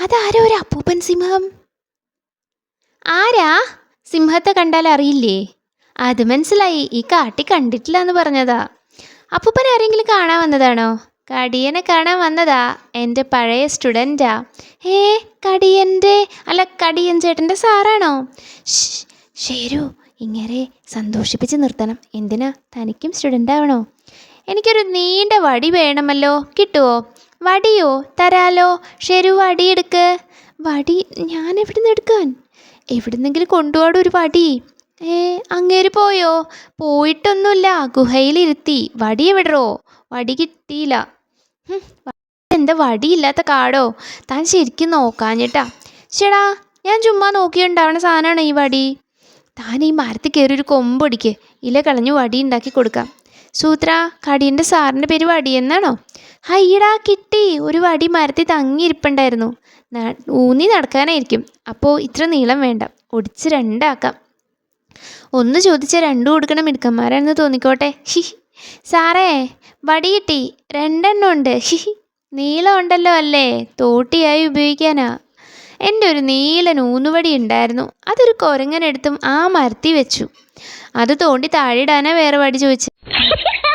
അതാരോ ഒരു അപ്പൂപ്പൻ സിംഹം? ആരാ? സിംഹത്തെ കണ്ടാൽ അറിയില്ലേ? അത് മനസ്സിലായി. ഈ കാട്ടി കണ്ടിട്ടില്ല എന്ന് പറഞ്ഞതാ. അപ്പൂപ്പൻ ആരെങ്കിലും കാണാൻ വന്നതാണോ? കടിയനെ കാണാൻ വന്നതാ. എന്റെ പഴയ സ്റ്റുഡന്റാ ഏ കടിയന്റെ? അല്ല കടിയൻ ചേട്ടന്റെ സാറാണോ? ശരു. ഇങ്ങനെ സന്തോഷിപ്പിച്ച് നിർത്തണം. എന്തിനാ? തനിക്കും സ്റ്റുഡന്റ് ആവണോ എനിക്കൊരു നീണ്ട വടി വേണമല്ലോ. കിട്ടുമോ വടിയോ? തരാലോ? ഷെരു വടി എടുക്ക്. വടി ഞാൻ എവിടെ നിന്ന് എടുക്കാൻ? എവിടുന്നെങ്കിലും കൊണ്ടുപോട ഒരു വടി. ഏ അങ്ങേര് പോയോ? പോയിട്ടൊന്നുമില്ല. ഗുഹയിലിരുത്തി. വടി എവിടറോ? വടി കിട്ടിയില്ല. എന്താ? വടിയില്ലാത്ത കാടോ? താൻ ശരിക്കും നോക്കാഞ്ഞിട്ടാ. ചേടാ ഞാൻ ചുമ്മാ നോക്കിയുണ്ടാവണ സാധനമാണ് ഈ വടി? താൻ ഈ മരത്തിൽ കയറി ഒരു കൊമ്പൊടിക്ക്. ഇല കളഞ്ഞ് വടി ഉണ്ടാക്കി കൊടുക്കാം. സൂത്ര കടിയന്റെ സാറിന്റെ പേര് വടി എന്നാണോ ഹയ്യടാ കിട്ടി. ഒരു വടി മരത്തിൽ തങ്ങിയിരിപ്പുണ്ടായിരുന്നു. ഊന്നി നടക്കാനായിരിക്കും. അപ്പോൾ ഇത്ര നീളം വേണ്ട. ഒടിച്ച് രണ്ടാക്കാം. ഒന്ന് ചോദിച്ചാൽ രണ്ടും കൊടുക്കണം മിടുക്കന്മാരാണെന്ന് തോന്നിക്കോട്ടെ. ഹി സാറേ വടി കിട്ടി. രണ്ടെണ്ണം ഉണ്ട്. ഹി. നീളം ഉണ്ടല്ലോ അല്ലേ? തോട്ടിയായി ഉപയോഗിക്കാനാ. എന്റെ ഒരു നീല ഊന്നുവടി ഉണ്ടായിരുന്നു. അതൊരു കുരങ്ങനെടുത്തും ആ മരത്തി വെച്ചു. അത് തോണ്ടി താഴെ ഇടാനാ വേറെ വടി ചോദിച്ചു